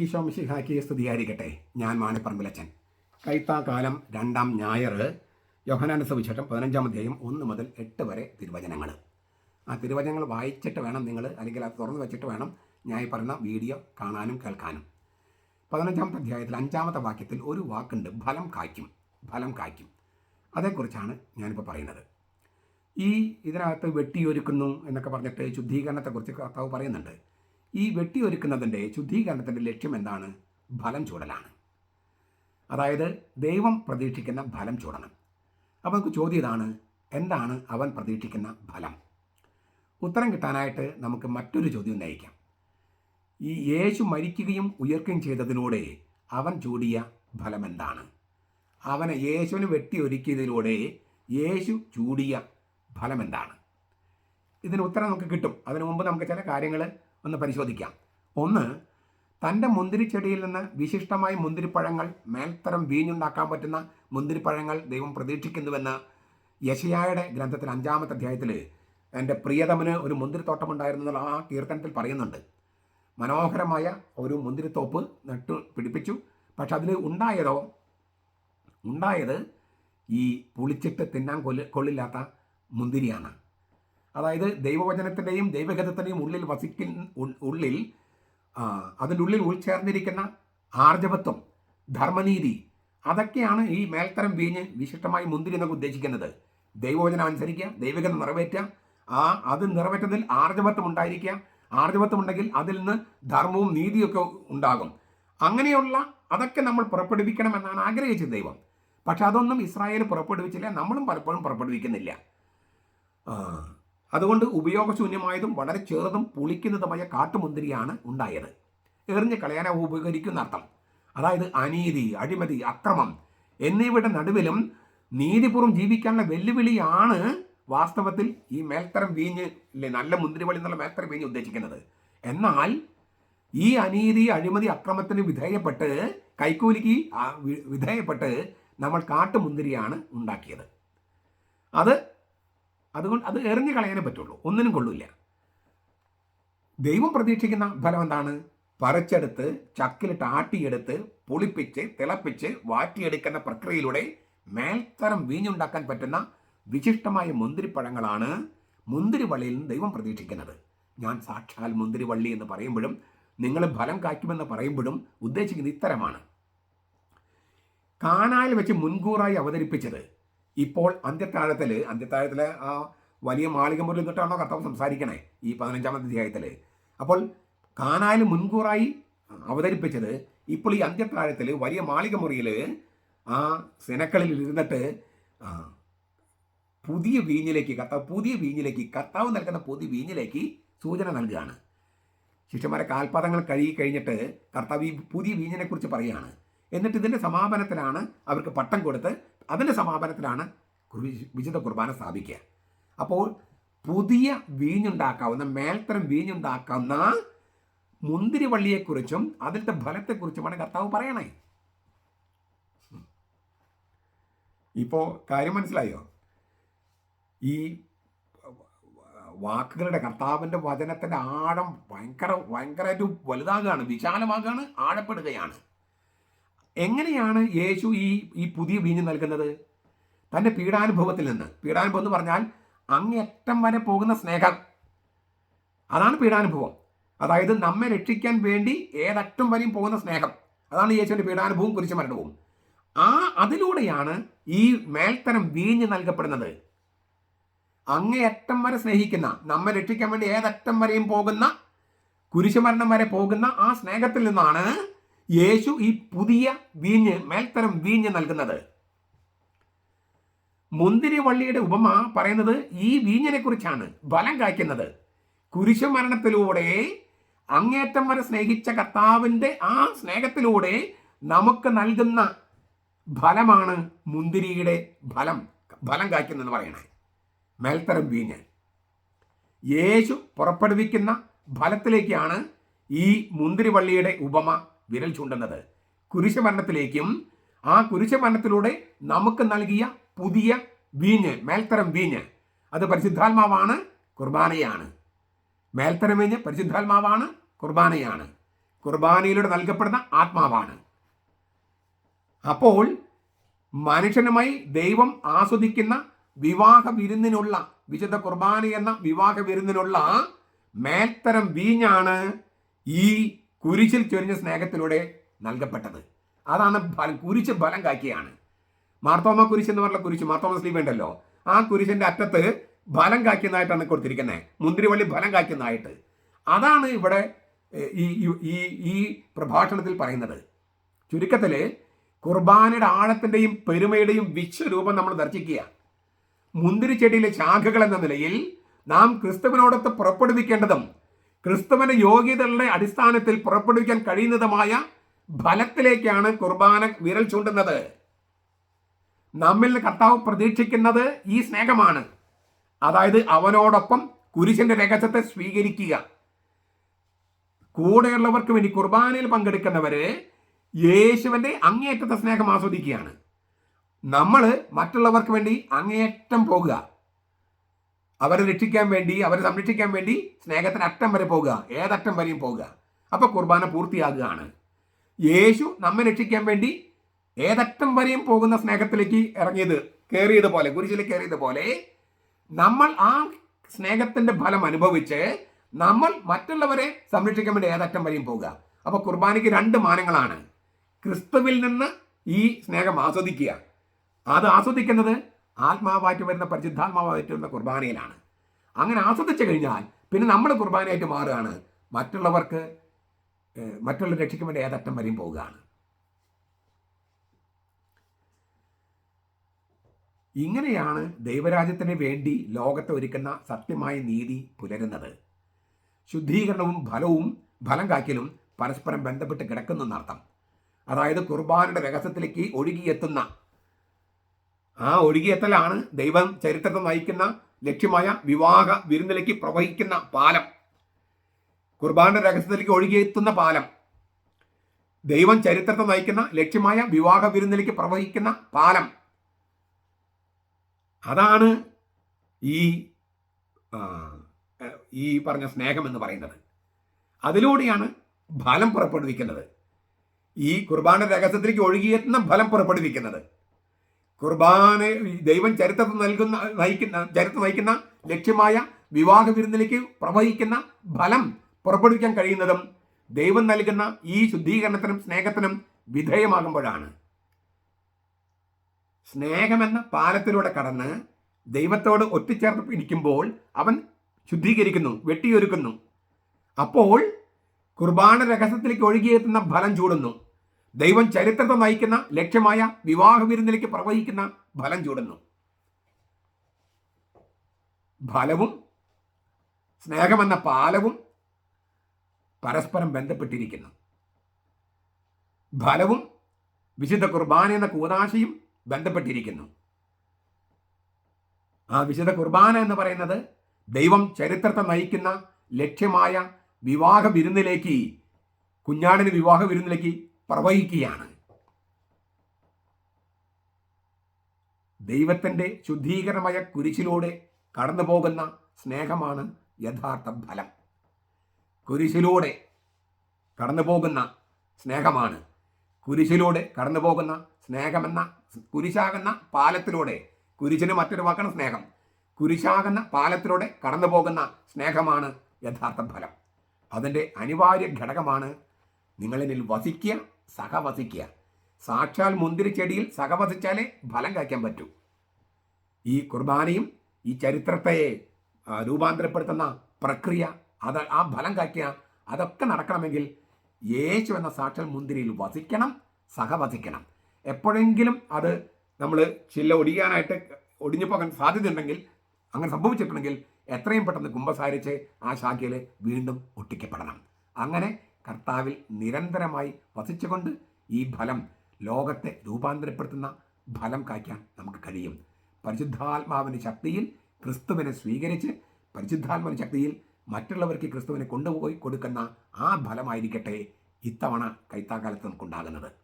ഈശോ മിശിഹാക്കി സ്തുതിയായിരിക്കട്ടെ. ഞാൻ മാണിപ്പറമ്പിലച്ചൻ കൈത്താക്കാലം രണ്ടാം ഞായർ യോഹനാന സുവിശേഷം പതിനഞ്ചാം അധ്യായം ഒന്ന് മുതൽ എട്ട് വരെ തിരുവചനങ്ങൾ. ആ തിരുവചനങ്ങൾ വായിച്ചിട്ട് വേണം നിങ്ങൾ അല്ലെങ്കിൽ അത് തുറന്നു വെച്ചിട്ട് വേണം ഞാൻ പറയുന്ന വീഡിയോ കാണാനും കേൾക്കാനും. പതിനഞ്ചാമത്തെ അധ്യായത്തിൽ അഞ്ചാമത്തെ വാക്യത്തിൽ ഒരു വാക്കുണ്ട് ഫലം കായ്ക്കും ഫലം കായ്ക്കും അതേക്കുറിച്ചാണ് ഞാനിപ്പോൾ പറയുന്നത്. ഈ ഇതിനകത്ത് വെട്ടിയൊരുക്കുന്നു എന്നൊക്കെ പറഞ്ഞിട്ട് ശുദ്ധീകരണത്തെക്കുറിച്ച് കർത്താവ് പറയുന്നുണ്ട്. ഈ വെട്ടിയൊരുക്കുന്നതിന്റെ ശുദ്ധീകരണത്തിന്റെ ലക്ഷ്യം എന്താണ്? ഫലം ചൂടലാണ്. അതായത് ദൈവം പ്രതീക്ഷിക്കുന്ന ഫലം ചൂടണം. അപ്പോൾ നമുക്ക് ചോദ്യം ഇതാണ് എന്താണ് അവൻ പ്രതീക്ഷിക്കുന്ന ഫലം? ഉത്തരം കിട്ടാനായിട്ട് നമുക്ക് മറ്റൊരു ചോദ്യം ഉന്നയിക്കാം. ഈ യേശു മരിക്കുകയും ഉയർക്കുകയും ചെയ്തതിലൂടെ അവൻ ചൂടിയ ഫലം എന്താണ്? അവനെ യേശുവിന് വെട്ടിയൊരുക്കിയതിലൂടെ യേശു ചൂടിയ ഫലം എന്താണ്? ഇതിന് ഉത്തരം നമുക്ക് കിട്ടും. അതിനു മുമ്പ് നമുക്ക് ചില കാര്യങ്ങൾ ഒന്ന് പരിശോധിക്കാം. ഒന്ന് തന്റെ മുന്തിരിച്ചെടിയിൽ നിന്ന് വിശിഷ്ടമായ മുന്തിരിപ്പഴങ്ങൾ മേൽത്തരം വീഞ്ഞുണ്ടാക്കാൻ പറ്റുന്ന മുന്തിരിപ്പഴങ്ങൾ ദൈവം പ്രതീക്ഷിക്കുന്നുവെന്ന് യശയായുടെ ഗ്രന്ഥത്തിൽ അഞ്ചാമത്തെ അധ്യായത്തിൽ എന്റെ പ്രിയതമന് ഒരു മുന്തിരിത്തോട്ടമുണ്ടായിരുന്നു എന്നുള്ള ആ കീർത്തനത്തിൽ പറയുന്നുണ്ട്. മനോഹരമായ ഒരു മുന്തിരിത്തോപ്പ് നട്ടു പിടിപ്പിച്ചു. പക്ഷെ അതിൽ ഉണ്ടായതോ? ഉണ്ടായത് ഈ പുളിച്ചിട്ട് തിന്നാൻ കൊല്ല കൊള്ളില്ലാത്ത മുന്തിരിയാണ്. അതായത് ദൈവവചനത്തിന്റെയും ദൈവഗതത്തിന്റെയും ഉള്ളിൽ വസിക്കുന്ന ഉള്ളിൽ അതിന്റെ ഉള്ളിൽ ഉൾച്ചേർന്നിരിക്കുന്ന ആർജവത്വം ധർമ്മനീതി അതൊക്കെയാണ് ഈ മേൽത്തരം വീഞ്ഞ് വിശിഷ്ടമായി മുന്തിരി എന്നൊക്കെ ഉദ്ദേശിക്കുന്നത്. ദൈവവചനം അനുസരിക്കുക ദൈവഗതം നിറവേറ്റുക. ആ അത് നിറവേറ്റതിൽ ആർജവത്വം ഉണ്ടായിരിക്കുക. ആർജവത്വം ഉണ്ടെങ്കിൽ അതിൽ നിന്ന് ധർമ്മവും നീതിയൊക്കെ ഉണ്ടാകും. അങ്ങനെയുള്ള അതൊക്കെ നമ്മൾ പുറപ്പെടുവിക്കണമെന്നാണ് ആഗ്രഹിച്ചത് ദൈവം. പക്ഷെ അതൊന്നും ഇസ്രായേൽ പുറപ്പെടുവിച്ചില്ല നമ്മളും പലപ്പോഴും പുറപ്പെടുവിക്കുന്നില്ല. അതുകൊണ്ട് ഉപയോഗശൂന്യമായതും വളരെ ചെറുതും പുളിക്കുന്നതുമായ കാട്ടുമുന്തിരിയാണ് ഉണ്ടായത്. എറിഞ്ഞ് കളയാൻ അവ ഉപകരിക്കുന്ന അർത്ഥം അതായത് അനീതി അഴിമതി അക്രമം എന്നിവയുടെ നടുവിലും നീതിപൂർവം ജീവിക്കാനുള്ള വെല്ലുവിളിയാണ് വാസ്തവത്തിൽ ഈ മേൽത്തരം വീഞ്ഞ് അല്ലെ നല്ല മുന്തിരിവളി എന്നുള്ള മേൽത്തരം വീഞ്ഞ് ഉദ്ദേശിക്കുന്നത്. എന്നാൽ ഈ അനീതി അഴിമതി അക്രമത്തിന് വിധേയപ്പെട്ട് കൈക്കൂലിക്ക് വിധേയപ്പെട്ട് നമ്മൾ കാട്ടുമുന്തിരിയാണ് ഉണ്ടാക്കിയത്. അത് അതുകൊണ്ട് അത് എറിഞ്ഞു കളയാനേ പറ്റുള്ളൂ. ഒന്നിനും കൊള്ളില്ല. ദൈവം പ്രതീക്ഷിക്കുന്ന ഫലം എന്താണ്? പറിച്ചെടുത്ത് ചക്കിലിട്ട് ആട്ടിയെടുത്ത് പുളിപ്പിച്ച് തിളപ്പിച്ച് വാറ്റിയെടുക്കുന്ന പ്രക്രിയയിലൂടെ മേൽത്തരം വീഞ്ഞുണ്ടാക്കാൻ പറ്റുന്ന വിശിഷ്ടമായ മുന്തിരിപ്പഴങ്ങളാണ് മുന്തിരിവള്ളിയിൽ നിന്ന് ദൈവം പ്രതീക്ഷിക്കുന്നത്. ഞാൻ സാക്ഷാൽ മുന്തിരിവള്ളി എന്ന് പറയുമ്പോഴും നിങ്ങൾ ഫലം കായ്ക്കുമെന്ന് പറയുമ്പോഴും ഉദ്ദേശിക്കുന്നത് ഇത്തരമാണ്. കാണാൽ വെച്ച് മുൻകൂറായി അവതരിപ്പിച്ചത് ഇപ്പോൾ അന്ത്യത്താഴത്തിൽ അന്ത്യത്താഴത്തിലെ ആ വലിയ മാളിക മുറിയിൽ നിന്നിട്ടാണോ കർത്താവ് സംസാരിക്കണേ ഈ പതിനഞ്ചാമത്തെ അധ്യായത്തിൽ അപ്പോൾ കാനായിൽ മുൻകൂറായി അവതരിപ്പിച്ചത് ഇപ്പോൾ ഈ അന്ത്യത്താഴത്തിൽ വലിയ മാളിക മുറിയിൽ ആ സിനക്കളിൽ ഇരുന്നിട്ട് പുതിയ വീഞ്ഞിലേക്ക് കർത്താവ് പുതിയ വീഞ്ഞിലേക്ക് കർത്താവ് നൽകുന്ന പുതിയ വീഞ്ഞിലേക്ക് സൂചന നൽകുകയാണ്. ശിഷ്യന്മാരെ കാൽപാദങ്ങൾ കഴുകി കഴിഞ്ഞിട്ട് കർത്താവ് ഈ പുതിയ വീഞ്ഞിനെക്കുറിച്ച് പറയുകയാണ്. എന്നിട്ട് ഇതിന്റെ സമാപനത്തിലാണ് അവർക്ക് പട്ടം കൊടുത്ത് അതിന്റെ സമാപനത്തിലാണ് വിശുദ്ധ കുർബാന സ്ഥാപിക്കുക. അപ്പോൾ പുതിയ വീഞ്ഞുണ്ടാക്കാവുന്ന മേൽത്തരം വീഞ്ഞുണ്ടാക്കുന്ന മുന്തിരിവള്ളിയെക്കുറിച്ചും അതിന്റെ ഫലത്തെക്കുറിച്ചുമാണ് കർത്താവ് പറയണേ. ഇപ്പോൾ കാര്യം മനസ്സിലായോ? ഈ വാക്കുകളുടെ കർത്താവിന്റെ വചനത്തിന്റെ ആഴം ഭയങ്കര ഭയങ്കരമായിട്ട് വലുതാകുകയാണ് വിശാലമാകുകയാണ് ആഴപ്പെടുകയാണ്. എങ്ങനെയാണ് യേശു ഈ ഈ പുതിയ വീഞ്ഞ് നൽകുന്നത്? തന്റെ പീഡാനുഭവത്തിൽ നിന്ന്. പീഡാനുഭവം എന്ന് പറഞ്ഞാൽ അങ്ങേറ്റം വരെ പോകുന്ന സ്നേഹം. അതാണ് പീഡാനുഭവം. അതായത് നമ്മെ രക്ഷിക്കാൻ വേണ്ടി ഏതറ്റം വരെയും പോകുന്ന സ്നേഹം. അതാണ് യേശുവിന്റെ പീഡാനുഭവവും കുറിച്ച് മരണവും. ആ അതിലൂടെയാണ് ഈ മേൽത്തരം വീഞ്ഞ് നൽകപ്പെടുന്നത്. അങ്ങേയറ്റം വരെ സ്നേഹിക്കുന്ന നമ്മെ രക്ഷിക്കാൻ വേണ്ടി ഏതറ്റം വരെയും പോകുന്ന കുരിശുമരണം വരെ പോകുന്ന ആ സ്നേഹത്തിൽ നിന്നാണ് യേശു ഈ പുതിയ വീഞ്ഞ് മേൽത്തരം വീഞ്ഞ് നൽകുന്നത്. മുന്തിരിവള്ളിയുടെ ഉപമ പറയുന്നത് ഈ വീഞ്ഞിനെ കുറിച്ചാണ് ബലം കായ്ക്കുന്നത്. കുരിശുമരണത്തിലൂടെ അങ്ങേറ്റം വരെ സ്നേഹിച്ച കർത്താവിന്റെ ആ സ്നേഹത്തിലൂടെ നമുക്ക് നൽകുന്ന ഫലമാണ് മുന്തിരിയുടെ ഫലം ഫലം കായ്ക്കുന്നതെന്ന് പറയണേ. മേൽത്തരം വീഞ്ഞ്. യേശു പുറപ്പെടുവിക്കുന്ന ഫലത്തിലേക്കാണ് ഈ മുന്തിരിവള്ളിയുടെ ഉപമ വിരൽ ചൂണ്ടുന്നത്. കുരിശമരണത്തിലേക്കും ആ കുരിശമരണത്തിലൂടെ നമുക്ക് നൽകിയ പുതിയ വീഞ്ഞ് മേൽത്തരം വീഞ്ഞ്. അത് പരിശുദ്ധാത്മാവാണ് കുർബാനയാണ്. മേൽത്തരം വീഞ്ഞ് പരിശുദ്ധാത്മാവാണ് കുർബാനയാണ്. കുർബാനയിലൂടെ നൽകപ്പെടുന്ന ആത്മാവാണ്. അപ്പോൾ മനുഷ്യനുമായി ദൈവം ആസ്വദിക്കുന്ന വിവാഹ വിരുന്നിനുള്ള വിശുദ്ധ കുർബാന എന്ന വിവാഹ വിരുന്നിനുള്ള മേൽത്തരം വീഞ്ഞാണ് ഈ കുരിശിൽ ചൊരിഞ്ഞ സ്നേഹത്തിലൂടെ നൽകപ്പെട്ടത്. അതാണ് ഫലം കുരിശ് ഫലം കാക്കിയാണ് മാർത്തോമ കുരിശ് എന്ന് പറഞ്ഞ കുരിശ് മാർത്തോമ സ്ലീവ് ഉണ്ടല്ലോ. ആ കുരിശിന്റെ അറ്റത്ത് ഫലം കാക്കുന്നതായിട്ടാണ് കൊടുത്തിരിക്കുന്നത് മുന്തിരിവള്ളി ഫലം കാക്കുന്നതായിട്ട് അതാണ് ഇവിടെ ഈ ഈ- ഈ പ്രഭാഷണത്തിൽ പറയുന്നത്. ചുരുക്കത്തിൽ കുർബാനയുടെ ആഴത്തിന്റെയും പെരുമയുടെയും വിശ്വരൂപം നമ്മൾ ദർശിക്കുക. മുന്തിരി ചെടിയിലെ ശാഖകൾ എന്ന നിലയിൽ നാം ക്രിസ്തുവിനോടൊത്ത് പുറപ്പെടുവിക്കേണ്ടതും ക്രിസ്തുവിന്റെ യോഗ്യതകളുടെ അടിസ്ഥാനത്തിൽ പുറപ്പെടുവിക്കാൻ കഴിയുന്നതുമായ ഫലത്തിലേക്കാണ് കുർബാന വിരൽ ചൂണ്ടുന്നത്. നമ്മിൽ കർത്താവ് പ്രതീക്ഷിക്കുന്നത് ഈ സ്നേഹമാണ്. അതായത് അവനോടൊപ്പം കുരിശിന്റെ രഹസ്യത്തെ സ്വീകരിക്കുക. കൂടെയുള്ളവർക്ക് വേണ്ടി കുർബാനയിൽ പങ്കെടുക്കുന്നവര് യേശുവിന്റെ അങ്ങേയറ്റത്തെ സ്നേഹം ആസ്വദിക്കുകയാണ്. നമ്മൾ മറ്റുള്ളവർക്ക് വേണ്ടി അങ്ങേയറ്റം പോകുക. അവരെ രക്ഷിക്കാൻ വേണ്ടി അവരെ സംരക്ഷിക്കാൻ വേണ്ടി സ്നേഹത്തിന് അറ്റം വരെ പോകുക ഏതറ്റം വരെയും പോകുക അപ്പോൾ കുർബാന പൂർത്തിയാകുകയാണ്. യേശു നമ്മെ രക്ഷിക്കാൻ വേണ്ടി ഏതറ്റം വരെയും പോകുന്ന സ്നേഹത്തിലേക്ക് ഇറങ്ങിയത് കയറിയത് പോലെ കുരിശിൽ കുരിശിലേക്ക് കയറിയതുപോലെ നമ്മൾ ആ സ്നേഹത്തിന്റെ ഫലം അനുഭവിച്ച് നമ്മൾ മറ്റുള്ളവരെ സംരക്ഷിക്കാൻ വേണ്ടി ഏതറ്റം വരെയും പോകുക അപ്പോൾ കുർബാനയ്ക്ക് രണ്ട് മാനങ്ങളാണ്. ക്രിസ്തുവിൽ നിന്ന് ഈ സ്നേഹം ആസ്വദിക്കുക. അത് ആസ്വദിക്കുന്നത് ആത്മാവായിട്ട് വരുന്ന പരിശുദ്ധാത്മാവായിട്ട് വരുന്ന കുർബാനയിലാണ്. അങ്ങനെ ആസ്വദിച്ചു കഴിഞ്ഞാൽ പിന്നെ നമ്മൾ കുർബാനയായിട്ട് മാറുകയാണ്. മറ്റുള്ളവർക്ക് മറ്റുള്ള രക്ഷയ്ക്ക് വേണ്ടി ഏതറ്റം വരെയും പോവുകയാണ്. ഇങ്ങനെയാണ് ദൈവരാജ്യത്തിന് വേണ്ടി ലോകത്തെ ഒരുക്കുന്ന സത്യമായ നീതി പുലരുന്നത്. ശുദ്ധീകരണവും ഫലവും ഫലം കാക്കലും പരസ്പരം ബന്ധപ്പെട്ട് കിടക്കുന്നു എന്നർത്ഥം. അതായത് കുർബാനയുടെ രഹസ്യത്തിലേക്ക് ഒഴുകിയെത്തുന്ന ആ ഒഴുകിയെത്തലാണ് ദൈവം ചരിത്രത്തെ നയിക്കുന്ന ലക്ഷ്യമായ വിവാഹ വിരുന്നിലേക്ക് പ്രവഹിക്കുന്ന പാലം. കുർബാന രഹസ്യത്തിലേക്ക് ഒഴുകിയെത്തുന്ന പാലം. ദൈവം ചരിത്രത്തെ നയിക്കുന്ന ലക്ഷ്യമായ വിവാഹ വിരുന്നിലേക്ക് പ്രവഹിക്കുന്ന പാലം. അതാണ് ഈ ഈ പറഞ്ഞ സ്നേഹം എന്ന് പറയുന്നത്. അതിലൂടെയാണ് ഫലം പുറപ്പെടുവിക്കുന്നത്. ഈ കുർബാന രഹസ്യത്തിലേക്ക് ഒഴുകിയെത്തുന്ന ഫലം പുറപ്പെടുവിക്കുന്നത്. കുർബാന ദൈവം ചരിത്രത്തിൽ നൽകുന്ന നയിക്കുന്ന ചരിത്രം നയിക്കുന്ന ലക്ഷ്യമായ വിവാഹ വിരുന്നിലേക്ക് പ്രവഹിക്കുന്ന ഫലം പുറപ്പെടുവിക്കാൻ കഴിയുന്നതും ദൈവം നൽകുന്ന ഈ ശുദ്ധീകരണത്തിനും സ്നേഹത്തിനും വിധേയമാകുമ്പോഴാണ്. സ്നേഹമെന്ന പാലത്തിലൂടെ കടന്ന് ദൈവത്തോട് ഒറ്റിച്ചേർന്ന് ഇരിക്കുമ്പോൾ അവൻ ശുദ്ധീകരിക്കുന്നു വെട്ടിയൊരുക്കുന്നു. അപ്പോൾ കുർബാന രഹസ്യത്തിലേക്ക് ഒഴുകിയെത്തുന്ന ഫലം ചൂടുന്നു. ദൈവം ചരിത്രത്തെ നയിക്കുന്ന ലക്ഷ്യമായ വിവാഹ വിരുന്നിലേക്ക് പ്രവഹിക്കുന്ന ഫലം ചൂടുന്നു. ഫലവും സ്നേഹമെന്ന പാലവും പരസ്പരം ബന്ധപ്പെട്ടിരിക്കുന്നു. ഫലവും വിശുദ്ധ കുർബാന എന്ന കൂതാശയും ബന്ധപ്പെട്ടിരിക്കുന്നു. ആ വിശുദ്ധ കുർബാന എന്ന് പറയുന്നത് ദൈവം ചരിത്രത്തെ നയിക്കുന്ന ലക്ഷ്യമായ വിവാഹ വിരുന്നിലേക്ക് കുഞ്ഞാടിന് വിവാഹ വിരുന്നിലേക്ക് പ്രവഹിക്കുകയാണ്. ദൈവത്തിന്റെ ശുദ്ധീകരണമായ കുരിശിലൂടെ കടന്നു പോകുന്ന സ്നേഹമാണ് യഥാർത്ഥ ഫലം. കുരിശിലൂടെ കടന്നു പോകുന്ന സ്നേഹമാണ്. കുരിശിലൂടെ കടന്നു പോകുന്ന സ്നേഹമെന്ന കുരിശാകുന്ന പാലത്തിലൂടെ കുരിശിന് മറ്റൊരു വാക്കാണ് സ്നേഹം. കുരിശാകുന്ന പാലത്തിലൂടെ കടന്നു പോകുന്ന സ്നേഹമാണ് യഥാർത്ഥ ഫലം. അതിന്റെ അനിവാര്യ ഘടകമാണ് നിങ്ങളിൽ വസിക്കുക സഹവസിക്കുക. സാക്ഷാൽ മുന്തിരിച്ചെടിയിൽ സഹവസിച്ചാലേ ഫലം കായ്ക്കാൻ പറ്റൂ. ഈ കുർബാനയും ഈ ചരിത്രത്തെ രൂപാന്തരപ്പെടുത്തുന്ന പ്രക്രിയ അത് ആ ഫലം കായ്ക്കുക അതൊക്കെ നടക്കണമെങ്കിൽ യേശു എന്ന സാക്ഷാൽ മുന്തിരിയിൽ വസിക്കണം സഹവസിക്കണം. എപ്പോഴെങ്കിലും അത് നമ്മൾ ചില്ല ഒടിയാനായിട്ട് ഒടിഞ്ഞു പോകാൻ സാധ്യതയുണ്ടെങ്കിൽ അങ്ങനെ സംഭവിച്ചിട്ടുണ്ടെങ്കിൽ എത്രയും പെട്ടെന്ന് കുംഭസാരിച്ച് ആ ശാഖയിൽ വീണ്ടും ഒട്ടിക്കപ്പെടണം. അങ്ങനെ കർത്താവിൽ നിരന്തരമായി വസിച്ചുകൊണ്ട് ഈ ഫലം ലോകത്തെ രൂപാന്തരപ്പെടുത്തുന്ന ഫലം കായ്ക്കാൻ നമുക്ക് കഴിയും. പരിശുദ്ധാത്മാവിന്റെ ശക്തിയിൽ ക്രിസ്തുവിനെ സ്വീകരിച്ച് പരിശുദ്ധാത്മാവിന്റെ ശക്തിയിൽ മറ്റുള്ളവർക്ക് ക്രിസ്തുവിനെ കൊണ്ടുപോയി കൊടുക്കുന്ന ആ ഫലമായിരിക്കട്ടെ ഇത്തവണ കൈത്താക്കാലത്ത് നമുക്കുണ്ടാകുന്നത്.